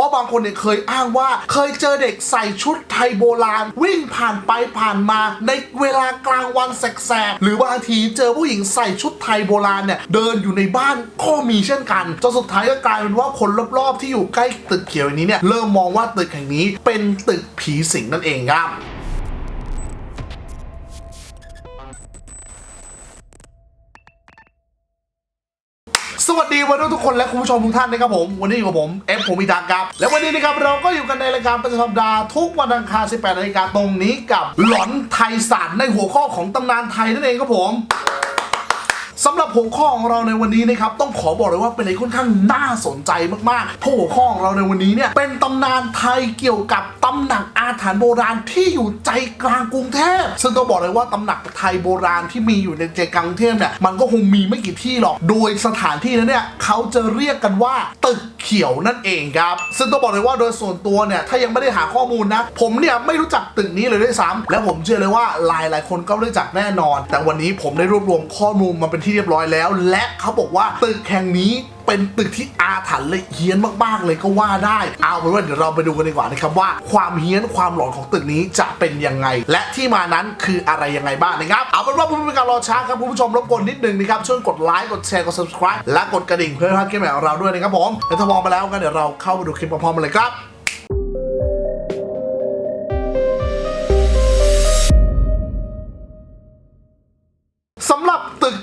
ราะบางคนเนี่ยเคยอ้างว่าเคยเจอเด็กใส่ชุดไทยโบราณ วิ่งผ่านไปผ่านมา ในเวลากลางวันแสกๆหรือบางทีเจอผู้หญิงใส่ชุดไทยโบราณเนี่ยเดินอยู่ในบ้านก็มีเช่นกันจนสุดท้ายก็กลายเป็นว่าคนรอบๆ ที่อยู่ใกล้ตึกเขียวนี้เนี่ยเริ่มมองว่าตึกแห่งนี้เป็นตึกผีสิงนั่นเองครับ สวัสดีวันนี้ทุกคนและคุณผู้ชมทุกท่านนะครับผม วันนี้อยู่กับผมเอฟผมอีดาครับ และวันนี้นะครับเราก็อยู่กันในรายการประจำสัปดาห์ทุกวันอังคาร 18นาฬิกาตรงนี้กับหลอนไทยศาสตร์ในหัวข้อของตำนานไทยนั่นเองครับผม สำหรับหัวข้อของเราในวันนี้นะครับต้องขอบอกเลยว่าเป็นอะไรค่อนข้างน่าสนใจมากๆเพราะหัวข้อของเราในวันนี้เนี่ยเป็นตำนานไทยเกี่ยวกับตำหนักอาถรรพ์โบราณที่อยู่ใจกลางกรุงเทพซึ่งต้องบอกเลยว่าตำหนักไทยโบราณที่มีอยู่ในใจกลางกรุงเทพเนี่ยมันก็คงมีไม่กี่ที่หรอก โดยสถานที่นั้นเนี่ยเขาจะเรียกกันว่าตึกเขียวนั่นเองครับ ซึ่งต้องบอกเลยว่าโดยส่วนตัวเนี่ยถ้ายังไม่ได้หาข้อมูลนะ ผมเนี่ยไม่รู้จักตึกนี้เลยด้วยซ้ำและผมเชื่อเลยว่าหลายหลายๆคนก็รู้จักแน่นอน แต่วันนี้ผมได้รวบรวมข้อมูลมาเป็นที่เรียบร้อยแล้ว และเขาบอกว่าตึกแห่งนี้เป็นตึกที่อาถรรพ์และเฮี้ยนมากๆเลยก็ว่าได้ เอาเป็นว่าเดี๋ยวเราไปดูกันดีกว่านะครับว่าความเฮี้ยนความหลอนของตึกนี้จะเป็นยังไง และที่มานั้นคืออะไรยังไงบ้างนะครับ เอาเป็นว่าเพื่อไม่เป็นการรอช้าครับคุณผู้ชมรบกวนนิดนึงนะครับช่วยกดไลค์กดแชร์กด subscribe และกดกระดิ่งเพื่อไม่พลาดคลิปใหม่ของเราด้วยนะครับผมและถ้ามองไปแล้วกันเดี๋ยวเราเข้าไปดูคลิปพร้อมๆกันเลยครับ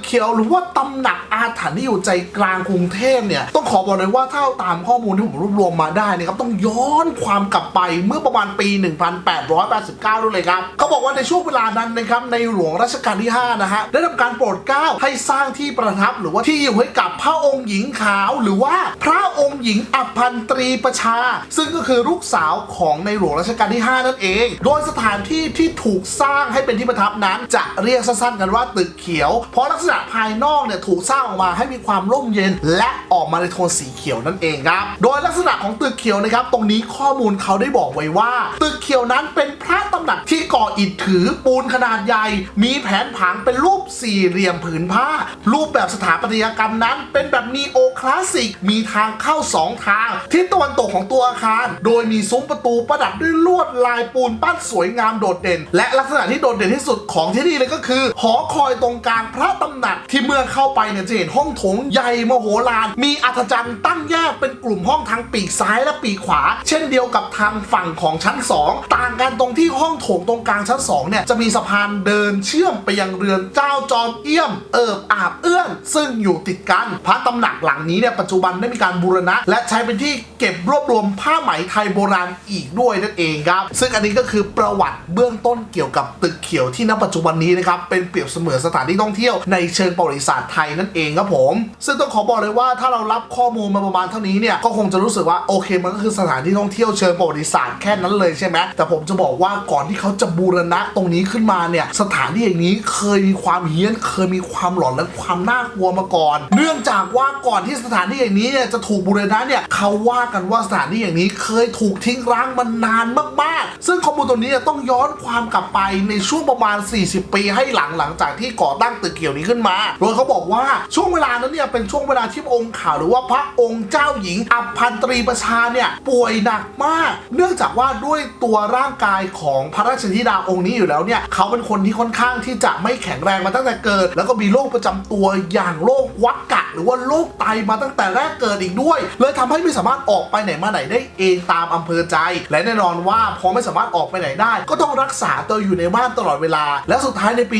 เขียวหรือว่าตำหนักอาถรรพ์ที่อยู่ใจกลางกรุงเทพเนี่ยต้องขอบอกเลยว่าถ้าเอาตามข้อมูลที่ผมรวบรวมมาได้นะครับต้องย้อนความกลับไปเมื่อประมาณปี 1889ด้วยเลยครับเขาบอกว่าในช่วงเวลานั้นนะครับในหลวงรัชกาลที่ 5 นะฮะได้ทำการโปรดเกล้าให้สร้างที่ประทับหรือว่าที่อยู่ให้กับพระองค์หญิงขาวหรือว่าพระองค์หญิงอภันตรีประชา ซึ่งก็คือลูกสาวของในหลวงรัชกาลที่ 5 นั่นเอง โดยสถานที่ที่ถูกสร้างให้เป็นที่ประทับนั้น จะเรียกสั้นๆกันว่าตึกเขียว เพราะลักษณะภายนอกเนี่ยถูกสร้างออกมาให้มีความร่มเย็น และออกมาในโทนสีเขียวนั่นเองครับ โดยลักษณะของตึกเขียวนะครับ ตรงนี้ข้อมูลเขาได้บอกไว้ว่า ตึกเขียวนั้นเป็นพระตำหนักที่ก่ออิฐถือปูนขนาดใหญ่ มีแผนผังเป็นรูปสี่เหลี่ยมผืนผ้า รูปแบบสถาปัตยกรรมนั้น เป็นแบบนีโอคลาสสิก มีทางเข้าสองทางทิศตะวันตกของตัวอาคาร โดยมีซุ้มประตูประดับด้วยลวดลายปูนปั้นสวยงามโดดเด่น และลักษณะที่โดดเด่นที่สุดของที่นี่เลยก็คือ หอคอยตรงกลางพระตำหนักที่เมื่อเข้าไปเนี่ยจะเห็นห้องโถงใหญ่มโหฬารมีอัธจันทร์ตั้งแยกเป็นกลุ่มห้องทางปีกซ้ายและปีกขวา เช่นเดียวกับทางฝั่งของชั้น 2 ต่างกันตรงที่ห้องโถงตรงกลางชั้น2เนี่ยจะมีสะพานเดินเชื่อมไปยังเรือนเจ้าจอมเอี้ยม เอิบอาบเอื้อน ซึ่งอยู่ติดกัน พระตำหนักหลังนี้เนี่ยปัจจุบันได้มีการบูรณะ และใช้เป็นที่เก็บรวบรวมผ้าไหมไทยโบราณอีกด้วยนั่นเองครับ ซึ่งอันนี้ก็คือประวัติเบื้องต้นเกี่ยวกับตึกเขียวที่ณปัจจุบันนี้นะครับเป็นเปรียบเสมือนสถานที่ท่องเที่ยวในเชิงประวัติศาสตร์ไทยนั่นเองครับผม ซึ่งต้องขอบอกเลยว่าถ้าเรารับข้อมูลมาประมาณเท่านี้เนี่ยก็คงจะรู้สึกว่าโอเคมันก็คือสถานที่ท่องเที่ยวเชิงประวัติศาสตร์แค่นั้นเลยใช่ไหมแต่ผมจะบอกว่าก่อนที่เขาจะบูรณะตรงนี้ขึ้นมาเนี่ยสถานที่อย่างนี้เคยมีความเฮี้ยน เคยมีความหลอนและความน่ากลัวมาก่อน เนื่องจากว่าก่อนที่สถานที่อย่างนี้เนี่ยจะถูกบูรณะเนี่ยเขาว่ากันว่าสถานที่อย่างนี้เคยถูกทิ้งร้างมานานมากๆ ซึ่งข้อมูลตรงนี้ต้องย้อนความกลับไปในช่วงประมาณ 40 ปีให้หลังหลังจากที่ก่อตั้งตึกเขียวนี้ขึ้นมาโดยเขาบอกว่าช่วงเวลานั้นเนี่ยเป็นช่วงเวลาที่องค์ข่าวหรือว่าพระองค์เจ้าหญิง อัพันตรีประชาเนี่ยป่วยหนักมาก เนื่องจากว่าด้วยตัวร่างกายของพระราชธิดาองค์นี้อยู่แล้วเนี่ยเขาเป็นคนที่ค่อนข้างที่จะไม่แข็งแรงมาตั้งแต่เกิด แล้วก็มีโรคประจำตัวอย่างโรควักกะ หรือว่าโรคไตมาตั้งแต่แรกเกิดอีกด้วย เลยทำให้ไม่สามารถออกไปไหนมาไหนได้เองตามอำเภอใจ และแน่นอนว่าพอไม่สามารถออกไปไหนได้ ก็ต้องรักษาตัวอยู่ในบ้านตลอดเวลา และสุดท้ายในปี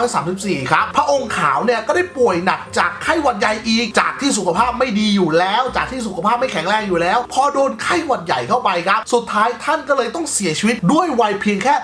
1934 ครับ พระองค์ขาวเนี่ยก็ได้ป่วยหนักจากไข้หวัดใหญ่อีก จากที่สุขภาพไม่ดีอยู่แล้ว จากที่สุขภาพไม่แข็งแรงอยู่แล้ว พอโดนไข้หวัดใหญ่เข้าไปครับ สุดท้ายท่านก็เลยต้องเสียชีวิตด้วยวัยเพียงแค่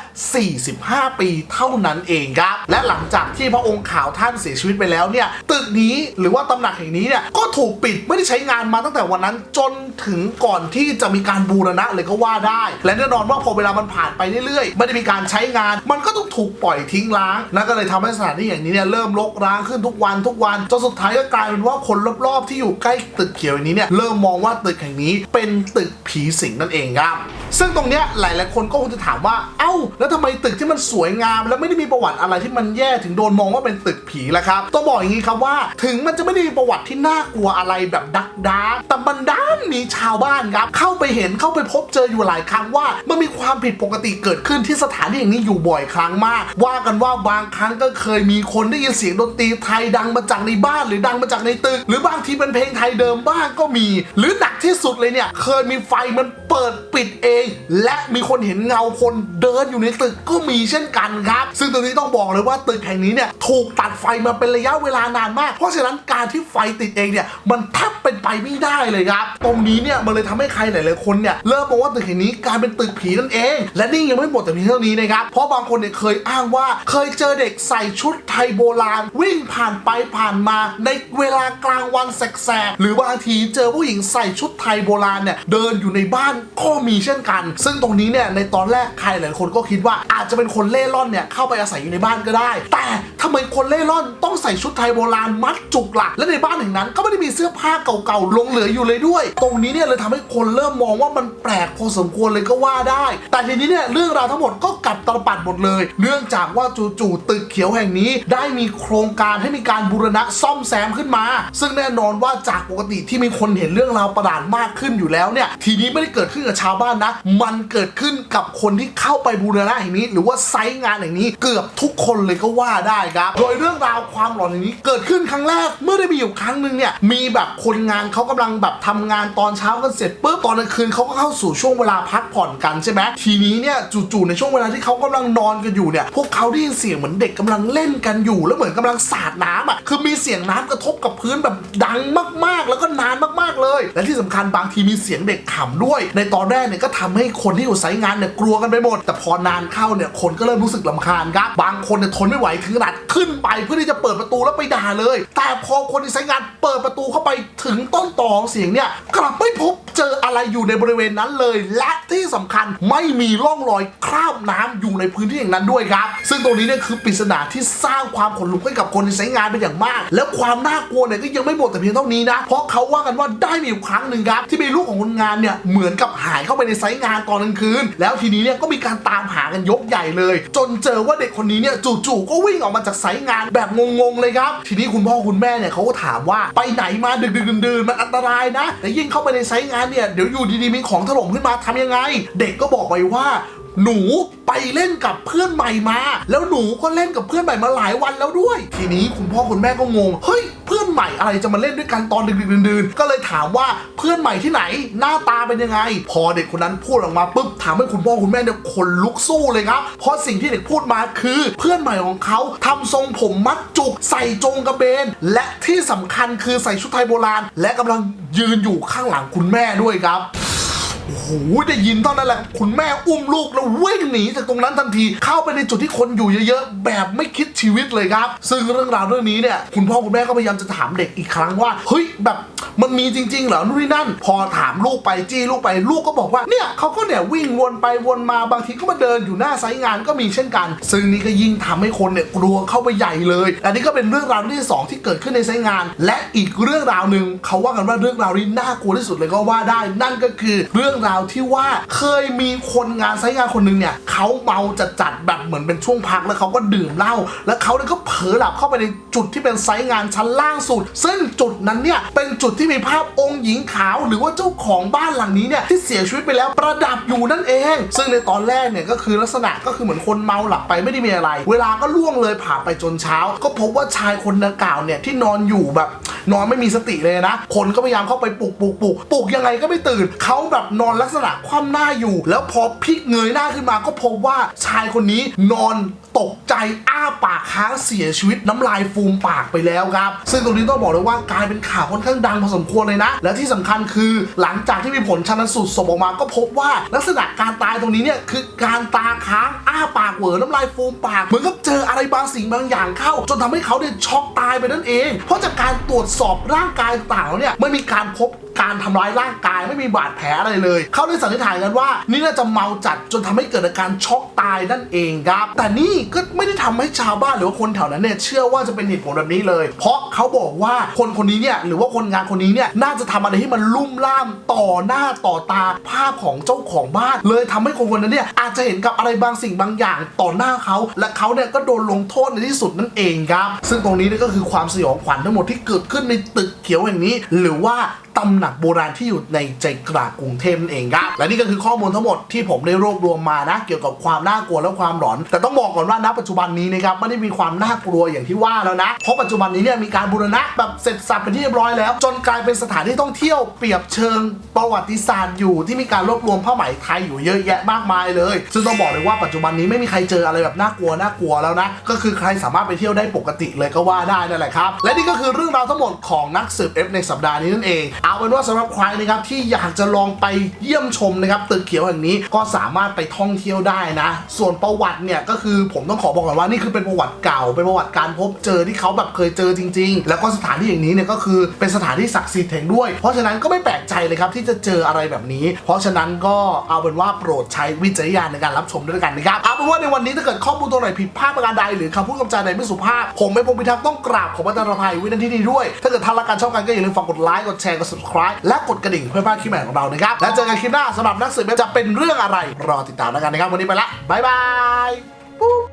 45 ปีเท่านั้นเองครับ และหลังจากที่พระองค์ขาวท่านเสียชีวิตไปแล้วเนี่ยตึกนี้หรือว่าตำหนักแห่งนี้เนี่ยก็ถูกปิดไม่ได้ใช้งานมาตั้งแต่วันนั้นจนถึงก่อนที่จะมีการบูรณะเลยก็ว่าได้ และแน่นอนว่าพอเวลามันผ่านไปเรื่อยๆ ไม่ได้มีการใช้งาน มันก็ต้องถูกปล่อยทิ้งร้างนั่นก็เลยทำให้สถานที่อย่างนี้เนี่ยเริ่มรกร้างขึ้นทุกวันทุกวันจนสุดท้ายก็กลายเป็นว่าคนรอบๆ ที่อยู่ใกล้ตึกเขียวนี้เนี่ยเริ่มมองว่าตึกแห่งนี้เป็นตึกผีสิงนั่นเองครับซึ่งตรงเนี้ยหลายๆคนก็คงจะถามว่า เอ้า แล้วทำไมตึกที่มันสวยงาม และไม่ได้มีประวัติอะไรที่มันแย่ถึงโดนมองว่าเป็นตึกผีล่ะครับต้องบอกอย่างนี้ครับว่า ถึงมันจะไม่ได้มีประวัติที่น่ากลัวอะไรแบบดักดาร์แต่มันด้าน มีชาวบ้านครับเข้าไปเห็นเข้าไปพบเจออยู่หลายครั้งว่า มันมีความผิดปกติเกิดขึ้นที่สถานที่อย่างนี้อยู่บ่อยครั้งมาก ว่ากันว่าบางครั้งก็เคยมีคนได้ยินเสียงดนตรีไทยดังมาจากในบ้านหรือดังมาจากในตึกหรือบางทีเป็นเพลงไทยเดิมบ้างก็มี หรือหนักที่สุดเลยเนี่ยเคยมีไฟมัน เปิดปิดเอง และมีคนเห็นเงาคนเดินอยู่ในตึกก็มีเช่นกันครับ ซึ่งตรงนี้ต้องบอกเลยว่าตึกแห่งนี้เนี่ยถูกตัดไฟมาเป็นระยะเวลานานมาก เพราะฉะนั้นการที่ไฟติดเองเนี่ยมันแทบเป็นไปไม่ได้เลยครับ ตรงนี้เนี่ยมันเลยทำให้ใครหลายๆคนเนี่ยเริ่มมองว่าตึกแห่งนี้กลายเป็นตึกผีนั่นเอง และนี่ยังไม่หมดแต่เพียงเท่านี้นะครับเพราะบางคนเนี่ยเคยอ้างว่าเคยเจอเด็กใส่ชุดไทยโบราณ วิ่งผ่านไปผ่านมาในเวลากลางวันแสกๆหรือบางทีเจอผู้หญิงใส่ชุดไทยโบราณเนี่ยเดินอยู่ในบ้านก็มีเช่นกัน ซึ่งตรงนี้เนี่ยในตอนแรกใครหลายคนก็คิดว่าอาจจะเป็นคนเล่ร่อนเนี่ยเข้าไปอาศัยอยู่ในบ้านก็ได้ แต่ทำไมคนเล่ร่อนต้องใส่ชุดไทยโบราณมัดจุกล่ะและในบ้านแห่งนั้น ก็ไม่ได้มีเสื้อผ้าเก่าๆลงเหลืออยู่เลยด้วย ตรงนี้เนี่ยเลยทำให้คนเริ่มมองว่ามันแปลกพอสมควรเลยก็ว่าได้ แต่ทีนี้เนี่ยเรื่องราวทั้งหมดก็กลับตลปัดหมดเลย เนื่องจากว่าจู่ๆตึกเขียวแห่งนี้ ได้มีโครงการให้มีการบูรณะซ่อมแซมขึ้นมา ซึ่งแน่นอนว่าจากปกติที่มีคนเห็นเรื่องราวประหลาดมากขึ้นอยู่แล้วเนี่ยทีนี้ไม่ได้เกิดขึ้นกับชาวบ้านนะ มันเกิดขึ้นกับคนที่เข้าไปบูรณะแห่งนี้ หรือว่าไซต์งานแห่งนี้เกือบทุกคนเลยก็ว่าได้ครับ โดยเรื่องราวความหลอนแห่งนี้เกิดขึ้นครั้งแรกเมื่อได้มีอยู่ครั้งหนึ่งเนี่ยมีแบบคนงานเขากำลังแบบทำงานตอนเช้ากันเสร็จปุ๊บตอนกลางคืนเขาก็เข้าสู่ช่วงเวลาพักผ่อนกันใช่ไหมทีนี้เนี่ยจู่ๆในช่วงเวลาที่เขากำลังนอนกันอยู่เนี่ยพวกเขาได้ยินเสียงเหมือนเด็กกำลังเล่นกันอยู่ แล้วเหมือนกำลังสาดน้ำอะคือมีเสียงน้ำกระทบกับพื้นแบบดังมากๆ แล้วก็นานมากๆเลย และที่สำคัญบางทีมีเสียงเด็กขำด้วยในตอนแรกเนี่ยก็ทำให้คนที่อยู่ไซต์งานเนี่ยกลัวกันไปหมด แต่พอนานเข้าเนี่ยคนก็เริ่มรู้สึกลำคาญครับ บางคนเนี่ยทนไม่ไหวถึงขนาดขึ้นไปเพื่อที่จะเปิดประตูแล้วไปด่าเลย แต่พอคนที่ไซต์งานเปิดประตูเข้าไปถึงต้นตอของเสียงเนี่ยกลับไม่พบเจออะไรอยู่ในบริเวณนั้นเลย และที่สำคัญไม่มีร่องรอยคราบน้ำอยู่ในพื้นที่อย่างนั้นด้วยครับ ซึ่งตรงนี้เนี่ยคือปริศนาที่สร้างความขนลุกให้กับคนที่ใช้งานเป็นอย่างมาก แล้วความน่ากลัวเนี่ยก็ยังไม่หมดแต่เพียงเท่านี้นะ เพราะเขาว่ากันว่าได้มีอยู่ครั้งหนึ่งครับ ที่มีลูกของคนงานเนี่ยเหมือนกับหายเข้าไปในไซต์งานตอนกลางคืน แล้วทีนี้เนี่ยก็มีการตามหากันยกใหญ่เลย จนเจอว่าเด็กคนนี้เนี่ยจู่ๆก็วิ่งออกมาจากไซต์งานแบบงงๆเลยครับ ทีนี้คุณพ่อคุณแม่เนี่ยเขาก็ถามว่าไปไหนมาดึกๆดื่นๆมันอันตรายนะแต่ยิ่งเข้าไปในไซต์งานเนี่ยเดี๋ยวอยู่ดีๆมีของถล่มขึ้นมาทำยังไง เด็กก็บอกไปว่า หนูไปเล่นกับเพื่อนใหม่มา แล้วหนูก็เล่นกับเพื่อนใหม่มาหลายวันแล้วด้วย ทีนี้คุณพ่อคุณแม่ก็งง เฮ้ย เพื่อนใหม่อะไรจะมาเล่นด้วยกันตอนดึกๆดื่นๆ ก็เลยถามว่าเพื่อนใหม่ที่ไหน หน้าตาเป็นยังไง พอเด็กคนนั้นพูดออกมาปุ๊บถามให้คุณพ่อคุณแม่เนี่ยขนลุกสู้เลยครับ เพราะสิ่งที่เด็กพูดมาคือ เพื่อนใหม่ของเขาทำทรงผมมัดจุกใส่จงกระเบน และที่สำคัญคือใส่ชุดไทยโบราณ และกำลังยืนอยู่ข้างหลังคุณแม่ด้วยครับ โอ้โหได้ยินเท่านั้นแหละคุณแม่อุ้มลูกแล้ววิ่งหนีจากตรงนั้นทันทีเข้าไปในจุดที่คนอยู่เยอะๆ แบบไม่คิดชีวิตเลยครับ ซึ่งเรื่องราวเรื่องนี้เนี่ยคุณพ่อคุณแม่ก็พยายามจะถามเด็กอีกครั้งว่าเฮ้ยแบบ มันมีจริง ๆ เหรอนู่นนี่นั่น พอถามลูกไปจี้ลูกไปลูกก็บอกว่าเนี่ยเขาก็เนี่ยวิ่งวนไปวนมาบางทีก็มาเดินอยู่หน้าไซต์งานก็มีเช่นกัน ซึ่งนี่ก็ยิ่งทำให้คนเนี่ยกลัวเข้าไปใหญ่เลย อันนี้ก็เป็นเรื่องราวที่สองที่เกิดขึ้นในไซต์งาน และอีกเรื่องราวหนึ่งเขาว่ากันว่าเรื่องราวนี้น่ากลัวที่สุดเลยก็ว่าได้ นั่นก็คือเรื่องราวที่ว่าเคยมีคนงานไซต์งานคนหนึ่งเนี่ยเขาเมาจัดๆแบบเหมือนเป็นช่วงพักแล้วเขาก็ดื่มเหล้าแล้วเขาเนี่ยก็เผลอหลับเข้าไปในจุดที่เป็นไซต์งานชั้นล่างสุด ซึ่งจุดนั้นเนี่ยเป็นจุดที่มีภาพองค์หญิงขาว หรือว่าเจ้าของบ้านหลังนี้เนี่ยที่เสียชีวิตไปแล้วประดับอยู่นั่นเอง ซึ่งในตอนแรกเนี่ยก็คือลักษณะก็คือเหมือนคนเมาหลับไปไม่ได้มีอะไร เวลาก็ล่วงเลยผ่านไปจนเช้า ก็พบว่าชายคนดังกล่าวเนี่ยที่นอนอยู่แบบนอนไม่มีสติเลยนะ คนก็พยายามเข้าไปปลุกปลุกปลุกปลุกยังไงก็ไม่ตื่น เขาแบบนอนลักษณะคว่ำหน้าอยู่ แล้วพอพลิกเงยหน้าขึ้นมาก็พบว่าชายคนนี้นอนตกใจอ้าปากค้างเสียชีวิตน้ำลายฟูมปากไปแล้วครับ ซึ่งตรงนี้ต้องบอกเลยว่ากลายเป็นข่าวค่อนข้างดังพอสมควรเลยนะ และที่สำคัญคือหลังจากที่มีผลชันสูตรศพออกมาก็พบว่าลักษณะการตายตรงนี้เนี่ยคือการตาค้างอ้าปากเหวอน้ำลายฟูมปาก เหมือนกับเจออะไรบางสิ่งบางอย่างเข้า จนทำให้เขาเนี่ยช็อกตายไปนั่นเอง เพราะจากการตรวจสอบร่างกายต่างๆแล้วเนี่ยมันมีการพบการทำร้ายร่างกายไม่มีบาดแผลอะไรเลย เขาได้สันนิษฐานกันว่า นี่น่าจะเมาจัดจนทำให้เกิดอาการช็อกตายนั่นเองครับ แต่นี่ก็ไม่ได้ทำให้ชาวบ้านหรือว่าคนแถวนั้นเนี่ยเชื่อว่าจะเป็นเหตุผลแบบนี้เลย เพราะเขาบอกว่าคนคนนี้เนี่ยหรือว่าคนงานคนนี้เนี่ยน่าจะทำอะไรที่มันลุ่มล่ามต่อหน้าต่อตาภาพของเจ้าของบ้าน เลยทำให้คนคนนั้นเนี่ยอาจจะเห็นกับอะไรบางสิ่งบางอย่างต่อหน้าเขาและเขาเนี่ยก็โดนลงโทษในที่สุดนั่นเองครับ ซึ่งตรงนี้นี่ก็คือความสยองขวัญทั้งหมดที่เกิดขึ้นในตึกเขียวแห่งนี้ หรือว่าตำหนักโบราณที่อยู่ในใจกลางกรุงเทพนั่นเองครับและนี่ก็คือข้อมูลทั้งหมดที่ผมได้รวบรวมมานะ เกี่ยวกับความน่ากลัวและความหลอน แต่ต้องบอกก่อนว่าณปัจจุบันนี้นะครับไม่ได้มีความน่ากลัวอย่างที่ว่าแล้วนะ เพราะปัจจุบันนี้เนี่ยมีการบูรณะแบบเสร็จสับเป็นที่เรียบร้อยแล้ว จนกลายเป็นสถานที่ท่องเที่ยวเปรียบเชิงประวัติศาสตร์อยู่ที่มีการรวบรวมผ้าไหมไทยอยู่เยอะแยะมากมายเลย ซึ่งต้องบอกเลยว่าปัจจุบันนี้ไม่มีใครเจออะไรแบบน่ากลัวน่ากลัวแล้วนะก็คือใครสามารถไปเที่ยวได้ปกติเลยก็ว่าได้นั่นแหละครับและนี่ก็คือเรื่องราวทั้งหมดของนักสืบ F ในสัปดาห์นี้นั่นเองเอาเป็นว่าสำหรับใครนะครับที่อยากจะลองไปเยี่ยมชมนะครับตึกเขียวแห่งนี้ก็สามารถไปท่องเที่ยวได้นะ ส่วนประวัติเนี่ยก็คือผมต้องขอบอกก่อนว่านี่คือเป็นประวัติเก่าเป็นประวัติการพบเจอที่เขาแบบเคยเจอจริง ๆ แล้วก็สถานที่อย่างนี้เนี่ยก็คือเป็นสถานที่ศักดิ์สิทธิ์แห่งด้วย เพราะฉะนั้นก็ไม่แปลกใจเลยครับที่จะเจออะไรแบบนี้ เพราะฉะนั้นก็เอาเป็นว่าโปรดใช้วิจารณญาณในการรับชมด้วยกันนะครับเอาเป็นว่าในวันนี้ถ้าเกิดข้อมูลตัวไหนผิดพลาดประการใดหรือคำพูดคำจาใดไม่สุภาพ ผมไม่พงพิทักษ์ต้องกราบขอประทานอภัยว้ในที่นี้ด้วย ถ้าเกิดท่านรักการชอบกันก็อย่าลืมฝากกดไลค์กดแชร์กด subscribe และกดกระดิ่งเพื่อไม่พลาดคลิปใหม่ของเรานะครับ แล้วเจอกันคลิปหน้าสำหรับนักสืบจะเป็นเรื่องอะไร รอติดตามแล้วกันนะครับ วันนี้ไปละ บ๊ายบายปุ๊บ